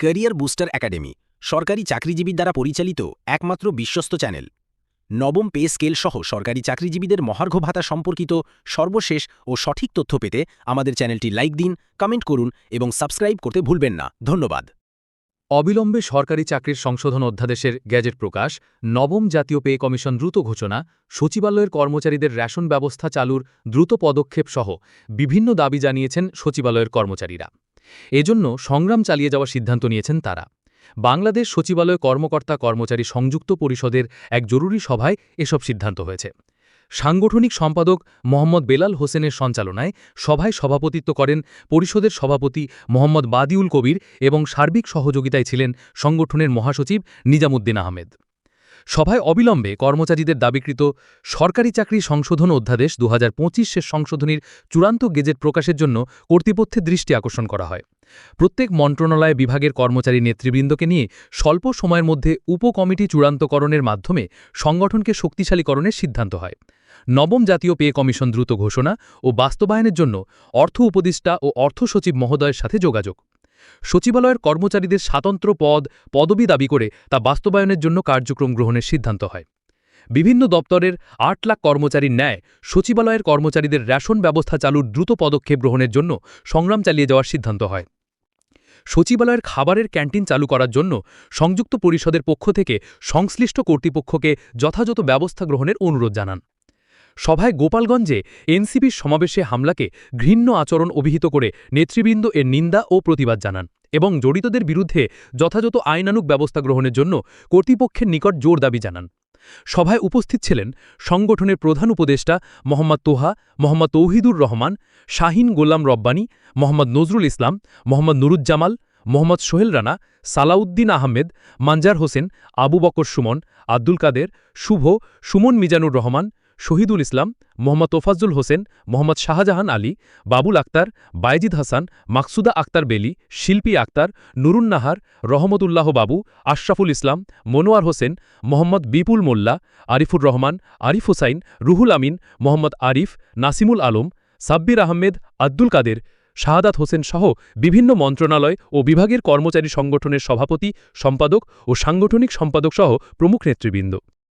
Career booster academy, সরকারি চাকরিজীবীর দ্বারা পরিচালিত একমাত্র বিশ্বস্ত চ্যানেল। নবম পে স্কেল সহ সরকারি চাকরিজীবীদের মহার্ঘ ভাতা সম্পর্কিত সর্বশেষ ও সঠিক তথ্য পেতে আমাদের চ্যানেলটি লাইক দিন, কমেন্ট করুন এবং সাবস্ক্রাইব করতে ভুলবেন না। ধন্যবাদ। অবিলম্বে সরকারি চাকরির সংশোধন অধ্যাদেশের গ্যাজেট প্রকাশ, নবম জাতীয় পে কমিশন দ্রুত ঘোষণা, সচিবালয়ের কর্মচারীদের রেশন ব্যবস্থা চালুর দ্রুত পদক্ষেপ সহ বিভিন্ন দাবি জানিয়েছেন সচিবালয়ের কর্মচারীরা। এজন্য সংগ্রাম চালিয়ে যাওয়ার সিদ্ধান্ত নিয়েছেন তারা। বাংলাদেশ সচিবালয় কর্মকর্তা কর্মচারী সংযুক্ত পরিষদের এক জরুরি সভায় এসব সিদ্ধান্ত হয়েছে। সাংগঠনিক সম্পাদক মোহাম্মদ বেলাল হোসেনের সঞ্চালনায় সভায় সভাপতিত্ব করেন পরিষদের সভাপতি মোহাম্মদ বাদিউল কবির এবং সার্বিক সহযোগিতায় ছিলেন সংগঠনের মহাসচিব নিজামুদ্দিন আহমেদ। সভায় অবিলম্বে কর্মচারীদের দাবিকৃত সরকারি চাকরি সংশোধন অধ্যাদেশ দু হাজার শেষ সংশোধনীর চূড়ান্ত গেজেট প্রকাশের জন্য কর্তৃপক্ষের দৃষ্টি আকর্ষণ করা হয়। প্রত্যেক মন্ত্রণালয় বিভাগের কর্মচারী নেতৃবৃন্দকে নিয়ে স্বল্প সময়ের মধ্যে উপকমিটি চূড়ান্তকরণের মাধ্যমে সংগঠনকে শক্তিশালীকরণের সিদ্ধান্ত হয়। নবম জাতীয় পে কমিশন দ্রুত ঘোষণা ও বাস্তবায়নের জন্য অর্থ উপদেষ্টা ও অর্থ সচিব মহোদয়ের সাথে যোগাযোগ। সচিবালয়ের কর্মচারীদের স্বাতন্ত্র পদ, পদবি দাবি করে তা বাস্তবায়নের জন্য কার্যক্রম গ্রহণের সিদ্ধান্ত হয়। বিভিন্ন দপ্তরের আট লাখ কর্মচারীর ন্যায় সচিবালয়ের কর্মচারীদের রেশন ব্যবস্থা চালুর দ্রুত পদক্ষেপ গ্রহণের জন্য সংগ্রাম চালিয়ে যাওয়ার সিদ্ধান্ত হয়। সচিবালয়ের খাবারের ক্যান্টিন চালু করার জন্য সংযুক্ত পরিষদের পক্ষ থেকে সংশ্লিষ্ট কর্তৃপক্ষকে যথাযথ ব্যবস্থা গ্রহণের অনুরোধ জানান। সভায় গোপালগঞ্জে এনসিপির সমাবেশে হামলাকে ঘৃণ্য আচরণ অভিহিত করে নেতৃবৃন্দ এর নিন্দা ও প্রতিবাদ জানান এবং জড়িতদের বিরুদ্ধে যথাযথ আইনানুক ব্যবস্থা গ্রহণের জন্য কর্তৃপক্ষের নিকট জোর দাবি জানান। সভায় উপস্থিত ছিলেন সংগঠনের প্রধান উপদেষ্টা মোহাম্মদ তোহা, মোহাম্মদ তৌহিদুর রহমান, শাহিন গোলাম রব্বানী, মোহাম্মদ নজরুল ইসলাম, মোহাম্মদ নুরুজ্জামাল, মোহাম্মদ সোহেল রানা, সালাউদ্দিন আহমেদ মানজার হোসেন, আবু বকর সুমন, আব্দুল কাদের, শুভ, সুমন মিজানুর রহমান শহীদুল ইসলাম, মোহাম্মদ তোফাজ্জুল হোসেন, মোহাম্মদ শাহজাহান আলী, বাবুল আক্তার, বাইজিদ হাসান, মাকসুদা আক্তার বেলি, শিল্পী আক্তার, নুরুন নাহার, রহমতুল্লাহ বাবু, আশরাফুল ইসলাম, মনোয়ার হোসেন, মোহাম্মদ বিপুল মোল্লা, আরিফুর রহমান, আরিফ হুসাইন, রুহুল আমিন, মোহাম্মদ আরিফ, নাসিমুল আলম, সাব্বির আহমেদ, আব্দুল কাদের, শাহাদাত হোসেন সহ বিভিন্ন মন্ত্রণালয় ও বিভাগের কর্মচারী সংগঠনের সভাপতি, সম্পাদক ও সাংগঠনিক সম্পাদক সহ প্রমুখ নেতৃবৃন্দ।